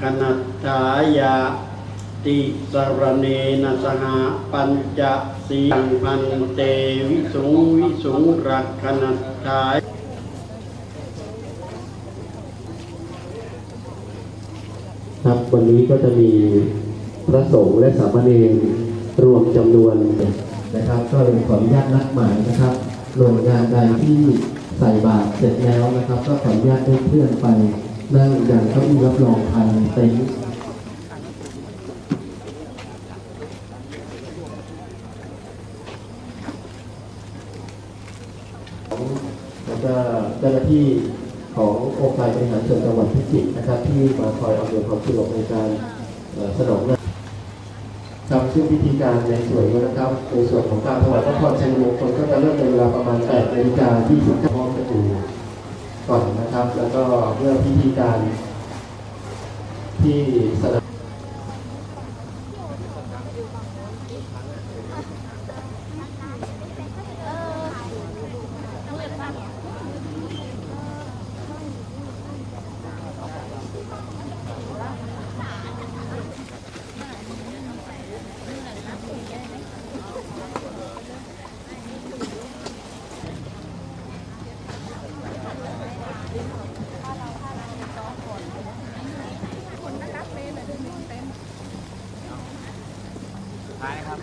คนัตถายาติสรเนนสหปัญจสีังพันเตวิสุงวิสุงรักขนัตถายครับวันนี้ก็จะมีพระสงฆ์และสามเณรรวมจำนวนนะครับ ก็เลยขออนุญาตนัดหมายนะครับหน่วยงานใดที่ใส่บาตรเสร็จแล้วนะครับ ก็ขออนุญาตให้เพื่อนไป นั่งอย่างเก้าอี้รับรองภายในเต็นท์แล้วก็เจ้าหน้าที่ขององค์การบริหารส่วนจังหวัดพิจิตรนะครับ ที่มาคอยอำนวยความสะดวกในการสนองนครับซึ่งพิธีการในส่วนนี้นะครับในส่วนของการถวายพระพรชัยมงคลก็จะเริ่มในเวลาประมาณ8นาฬิกา20ห้องประตู ก่อนนะครับ แล้วก็เมื่อพิธีการที่สนา ท้ายครับ